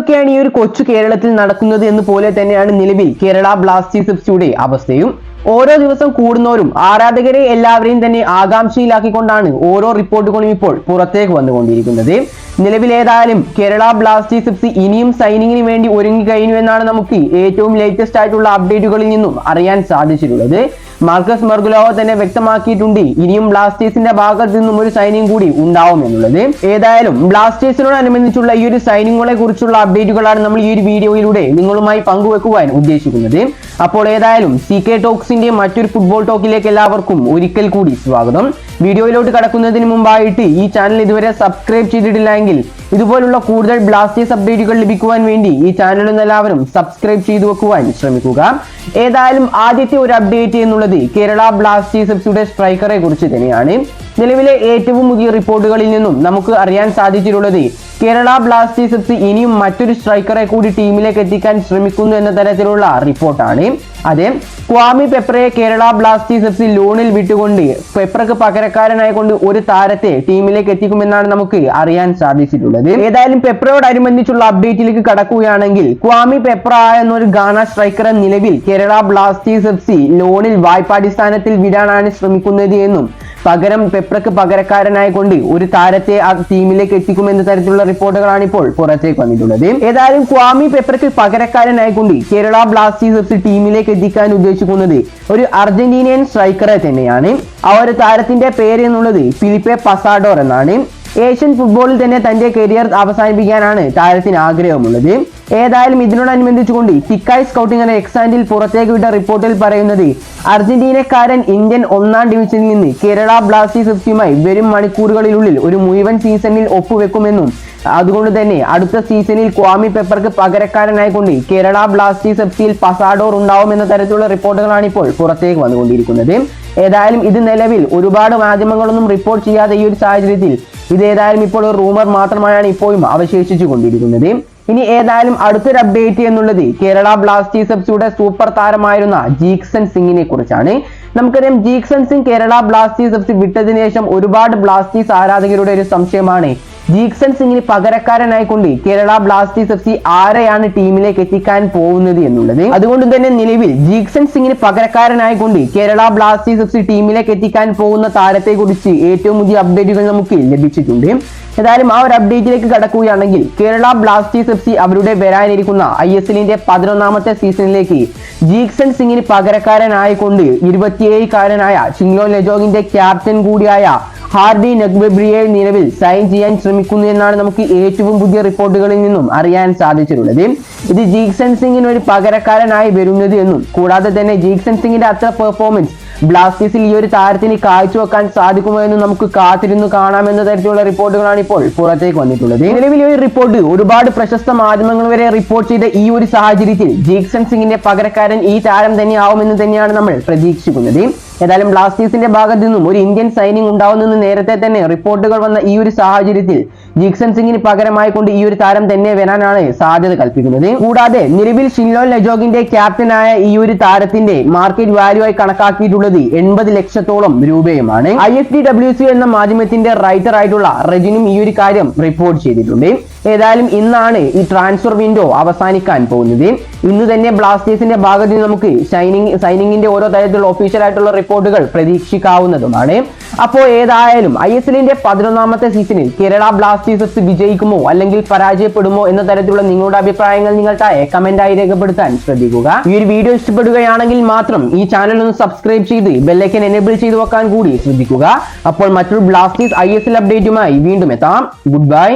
എന്തൊക്കെയാണ് ഈ ഒരു കൊച്ചു കേരളത്തിൽ നടക്കുന്നത് എന്ന് പോലെ തന്നെയാണ് നിലവിൽ കേരള ബ്ലാസ്റ്റേഴ്സ് എഫ്സിയുടെ അവസ്ഥയും. ഓരോ ദിവസം കൂടുന്നവരും ആരാധകരെ എല്ലാവരെയും തന്നെ ആകാംക്ഷയിലാക്കിക്കൊണ്ടാണ് ഓരോ റിപ്പോർട്ടുകളും ഇപ്പോൾ പുറത്തേക്ക് വന്നുകൊണ്ടിരിക്കുന്നത്. നിലവിൽ ഏതായാലും കേരള ബ്ലാസ്റ്റേഴ്സ് എഫ് ഇനിയും സൈനിങ്ങിന് വേണ്ടി ഒരുങ്ങി കഴിഞ്ഞു എന്നാണ് നമുക്ക് ഏറ്റവും ലേറ്റസ്റ്റ് ആയിട്ടുള്ള അപ്ഡേറ്റുകളിൽ നിന്നും അറിയാൻ സാധിച്ചിട്ടുള്ളത്. മാർക്കസ് മെർഗുലോവ തന്നെ വ്യക്തമാക്കിയിട്ടുണ്ട്. ഇനിയും ബ്ലാസ്റ്റേഴ്സിന്റെ ഭാഗത്ത് നിന്നും ഒരു സൈനിങ് കൂടി ഉണ്ടാവും എന്നുള്ളത്. ഏതായാലും ബ്ലാസ്റ്റേഴ്സിനോടനുബന്ധിച്ചുള്ള ഈ ഒരു സൈനിങ്ങുകളെ കുറിച്ചുള്ള അപ്ഡേറ്റുകളാണ് നമ്മൾ ഈ ഒരു വീഡിയോയിലൂടെ നിങ്ങളുമായി പങ്കുവെക്കുവാൻ ഉദ്ദേശിക്കുന്നത്. അപ്പോൾ ഏതായാലും സി കെ ടോക്സിന്റെ മറ്റൊരു ഫുട്ബോൾ ടോക്കിലേക്ക് എല്ലാവർക്കും ഒരിക്കൽ കൂടി സ്വാഗതം. വീഡിയോയിലോട്ട് കടക്കുന്നതിന് മുമ്പായിട്ട് ഈ ചാനൽ ഇതുവരെ സബ്സ്ക്രൈബ് ചെയ്തിട്ടില്ലെങ്കിൽ ഇതുപോലുള്ള കൂടുതൽ ബ്ലാസ്റ്റേഴ്സ് അപ്ഡേറ്റുകൾ ലഭിക്കുവാൻ വേണ്ടി ഈ ചാനൽ എല്ലാവരും സബ്സ്ക്രൈബ് ചെയ്തു വെക്കുവാൻ ശ്രമിക്കുക. ഏതായാലും ആദ്യത്തെ ഒരു അപ്ഡേറ്റ് എന്നുള്ളത് കേരള ബ്ലാസ്റ്റേഴ്സ് എഫ്സിയുടെ സ്ട്രൈക്കറെ കുറിച്ച് തന്നെയാണ്. നിലവിലെ ഏറ്റവും പുതിയ റിപ്പോർട്ടുകളിൽ നിന്നും നമുക്ക് അറിയാൻ സാധിച്ചിട്ടുള്ളത് കേരള ബ്ലാസ്റ്റേഴ്സ് എഫ്സി ഇനിയും മറ്റൊരു സ്ട്രൈക്കറെ കൂടി ടീമിലേക്ക് എത്തിക്കാൻ ശ്രമിക്കുന്നു എന്ന തരത്തിലുള്ള റിപ്പോർട്ടാണ് അതെ ക്വാമി പെപ്രയെ കേരള ബ്ലാസ്റ്റേഴ്സ് എഫ് സി ലോണിൽ വിട്ടുകൊണ്ട് പെപ്രക്ക് പകരക്കാരനായി കൊണ്ട് ഒരു താരത്തെ ടീമിലേക്ക് എത്തിക്കുമെന്നാണ് നമുക്ക് അറിയാൻ സാധിച്ചിട്ടുള്ളത്. ഏതായാലും പെപ്രയോടനുബന്ധിച്ചുള്ള അപ്ഡേറ്റിലേക്ക് കടക്കുകയാണെങ്കിൽ ക്വാമി പെപ്ര എന്നൊരു ഗാന സ്ട്രൈക്കറെ നിലവിൽ കേരള ബ്ലാസ്റ്റേഴ്സ് എഫ് സി ലോണിൽ വായ്പാടിസ്ഥാനത്തിൽ വിടാനാണ് ശ്രമിക്കുന്നത് എന്നും പകരം പെപ്രക്ക് പകരക്കാരനായി കൊണ്ട് ഒരു താരത്തെ ആ ടീമിലേക്ക് എത്തിക്കുമെന്ന തരത്തിലുള്ള റിപ്പോർട്ടുകളാണ് ഇപ്പോൾ പുറത്തേക്ക് വന്നിട്ടുള്ളത്. ഏതായാലും ക്വാമി പെപ്രക്ക് പകരക്കാരനായി കൊണ്ട് കേരള ബ്ലാസ്റ്റേഴ്സ് ടീമിലേക്ക് എത്തിക്കാൻ ഉദ്ദേശിക്കുന്നത് ഒരു അർജന്റീനിയൻ സ്ട്രൈക്കറെ തന്നെയാണ്. ആ ഒരു താരത്തിന്റെ പേര് എന്നുള്ളത് ഫിലിപ്പെ പസാഡോർ എന്നാണ്. ഏഷ്യൻ ഫുട്ബോളിൽ തന്നെ തന്റെ കരിയർ അവസാനിപ്പിക്കാനാണ് താരത്തിന് ആഗ്രഹമുള്ളത്. ഏതായാലും ഇതിനോടനുബന്ധിച്ചുകൊണ്ട് സിക്കായ് സ്കൗട്ടിംഗ് എന്ന എക്സാൻഡിൽ പുറത്തേക്ക് വിട്ട റിപ്പോർട്ടിൽ പറയുന്നത് അർജന്റീനക്കാരൻ ഇന്ത്യൻ ഒന്നാം ഡിവിഷനിൽ നിന്ന് കേരള ബ്ലാസ്റ്റേഴ്സ് എഫ്സിയുമായി വരും മണിക്കൂറുകളിലുള്ളിൽ ഒരു മുഴുവൻ സീസണിൽ ഒപ്പുവെക്കുമെന്നും അതുകൊണ്ട് തന്നെ അടുത്ത സീസണിൽ ക്വാമി പെപ്പർക്ക് പകരക്കാരനായിക്കൊണ്ട് കേരള ബ്ലാസ്റ്റേഴ്സ് എഫ്സിയിൽ പസാഡോർ ഉണ്ടാവും എന്ന തരത്തിലുള്ള റിപ്പോർട്ടുകളാണ് ഇപ്പോൾ പുറത്തേക്ക് വന്നുകൊണ്ടിരിക്കുന്നത്. ഏതായാലും ഇത് നിലവിൽ ഒരുപാട് മാധ്യമങ്ങളൊന്നും റിപ്പോർട്ട് ചെയ്യാതെ ഈ ഒരു സാഹചര്യത്തിൽ ഇത് ഏതായാലും ഇപ്പോൾ ഒരു റൂമർ മാത്രമായാണ് ഇപ്പോഴും അവശേഷിച്ചു കൊണ്ടിരിക്കുന്നത് ഇനി ഏതായാലും അടുത്തൊരു അപ്ഡേറ്റ് എന്നുള്ളത് കേരള ബ്ലാസ്റ്റേഴ്സ് എഫ്സിയുടെ സൂപ്പർ താരമായിരുന്ന ജീക്സൺ സിംഗിനെ കുറിച്ചാണ്. നമുക്കറിയാം Jeakson Singh Kerala blasters F C വിട്ടതിനു ശേഷം ഒരുപാട് ബ്ലാസ്റ്റേഴ്സ് ആരാധകരുടെ ഒരു സംശയമാണ് ജീക്സൺ സിംഗിന് പകരക്കാരനായിക്കൊണ്ട് കേരള ബ്ലാസ്റ്റേഴ്സ് എഫ് സി ആരെയാണ് ടീമിലേക്ക് എത്തിക്കാൻ പോകുന്നത് എന്നുള്ളത്. അതുകൊണ്ട് തന്നെ നിലവിൽ ജീക്സൺ സിംഗിന് പകരക്കാരനായിക്കൊണ്ട് കേരള ബ്ലാസ്റ്റേഴ്സ് എഫ് സി ടീമിലേക്ക് എത്തിക്കാൻ പോകുന്ന താരത്തെ കുറിച്ച് ഏറ്റവും പുതിയ അപ്ഡേറ്റുകൾ നമുക്ക് ലഭിച്ചിട്ടുണ്ട്. ഏതായാലും ആ ഒരു അപ്ഡേറ്റിലേക്ക് കടക്കുകയാണെങ്കിൽ കേരള ബ്ലാസ്റ്റേഴ്സ് എഫ് സി അവരുടെ വരാനിരിക്കുന്ന ഐ എസ് എല്ലിന്റെ പതിനൊന്നാമത്തെ സീസണിലേക്ക് ജീക്സൺ സിംഗിന് പകരക്കാരനായിക്കൊണ്ട് ഇരുപത്തിയേഴുകാരനായ ചിങ്ലോ ലെജോഗിന്റെ ക്യാപ്റ്റൻ കൂടിയായ ഹാർഡി നഗ്ബബ്രിയെ നിലവിൽ സൈൻ ചെയ്യാൻ ശ്രമിക്കുന്നു എന്നാണ് നമുക്ക് ഏറ്റവും പുതിയ റിപ്പോർട്ടുകളിൽ നിന്നും അറിയാൻ സാധിച്ചിട്ടുള്ളത്. ഇത് ജീക്സൺ സിംഗിന് ഒരു പകരക്കാരനായി വരുന്നത് എന്നും കൂടാതെ തന്നെ ജീക്സൺ സിംഗിന്റെ അത്ര പെർഫോമൻസ് ബ്ലാസ്റ്റേഴ്സിൽ ഈ ഒരു താരത്തിന് കാഴ്ചവെക്കാൻ സാധിക്കുമോ എന്ന് നമുക്ക് കാത്തിരുന്നു കാണാമെന്ന തരത്തിലുള്ള റിപ്പോർട്ടുകളാണ് ഇപ്പോൾ പുറത്തേക്ക് വന്നിട്ടുള്ളത്. നിലവിൽ ഈ റിപ്പോർട്ട് ഒരുപാട് പ്രശസ്ത മാധ്യമങ്ങൾ വരെ റിപ്പോർട്ട് ചെയ്ത ഈ ഒരു സാഹചര്യത്തിൽ ജീക്സൺ സിംഗിന്റെ പകരക്കാരൻ ഈ താരം തന്നെയാവുമെന്ന് തന്നെയാണ് നമ്മൾ പ്രതീക്ഷിക്കുന്നത്. ഏതായാലും ബ്ലാസ്റ്റേഴ്സിന്റെ ഭാഗത്തു നിന്നും ഒരു ഇന്ത്യൻ സൈനിങ് ഉണ്ടാവുന്നെന്ന് നേരത്തെ തന്നെ റിപ്പോർട്ടുകൾ വന്ന ഈ ഒരു സാഹചര്യത്തിൽ ജിക്സൺ സിംഗിന് പകരമായി കൊണ്ട് ഈ ഒരു താരം തന്നെ വരാനാണ് സാധ്യത കൽപ്പിക്കുന്നത്. കൂടാതെ നിലവിൽ ഷിൻലോൻ ലജോഗിന്റെ ക്യാപ്റ്റനായ ഈ ഒരു താരത്തിന്റെ മാർക്കറ്റ് വാല്യൂ ആയി കണക്കാക്കിയിട്ടുള്ളത് എൺപത് ലക്ഷത്തോളം രൂപയുമാണ്. I F D W C എന്ന മാധ്യമത്തിന്റെ റൈറ്റർ ആയിട്ടുള്ള റെജിനും ഈ ഒരു കാര്യം റിപ്പോർട്ട് ചെയ്തിട്ടുണ്ട്. ഏതായാലും ഇന്നാണ് ഈ ട്രാൻസ്ഫർ വിൻഡോ അവസാനിക്കാൻ പോകുന്നത്. ഇന്ന് തന്നെ ബ്ലാസ്റ്റേഴ്സിന്റെ ഭാഗത്ത് നമുക്ക് ഷൈനിങ് സൈനിങ്ങിന്റെ ഓരോ തരത്തിലുള്ള ഒഫീഷ്യൽ ആയിട്ടുള്ള റിപ്പോർട്ടുകൾ പ്രതീക്ഷിക്കാവുന്നതുമാണ്. അപ്പോൾ ഏതായാലും ഐ എസ് എല്ലിന്റെ പതിനൊന്നാമത്തെ സീസണിൽ കേരള ബ്ലാസ്റ്റേഴ്സ് വിജയിക്കുമോ അല്ലെങ്കിൽ പരാജയപ്പെടുമോ എന്ന തരത്തിലുള്ള നിങ്ങളുടെ അഭിപ്രായങ്ങൾ നിങ്ങൾ താഴെ കമന്റ് ആയി രേഖപ്പെടുത്താൻ ശ്രദ്ധിക്കുക. ഈ ഒരു വീഡിയോ ഇഷ്ടപ്പെടുകയാണെങ്കിൽ മാത്രം ഈ ചാനൽ ഒന്ന് സബ്സ്ക്രൈബ് ചെയ്ത് ബെല്ലൈക്കൻ എനേബിൾ ചെയ്തു വെക്കാൻ കൂടി ശ്രദ്ധിക്കുക. അപ്പോൾ മറ്റൊരു ബ്ലാസ്റ്റേഴ്സ് ഐ എസ് എൽ അപ്ഡേറ്റുമായി വീണ്ടും എത്താം. Good bye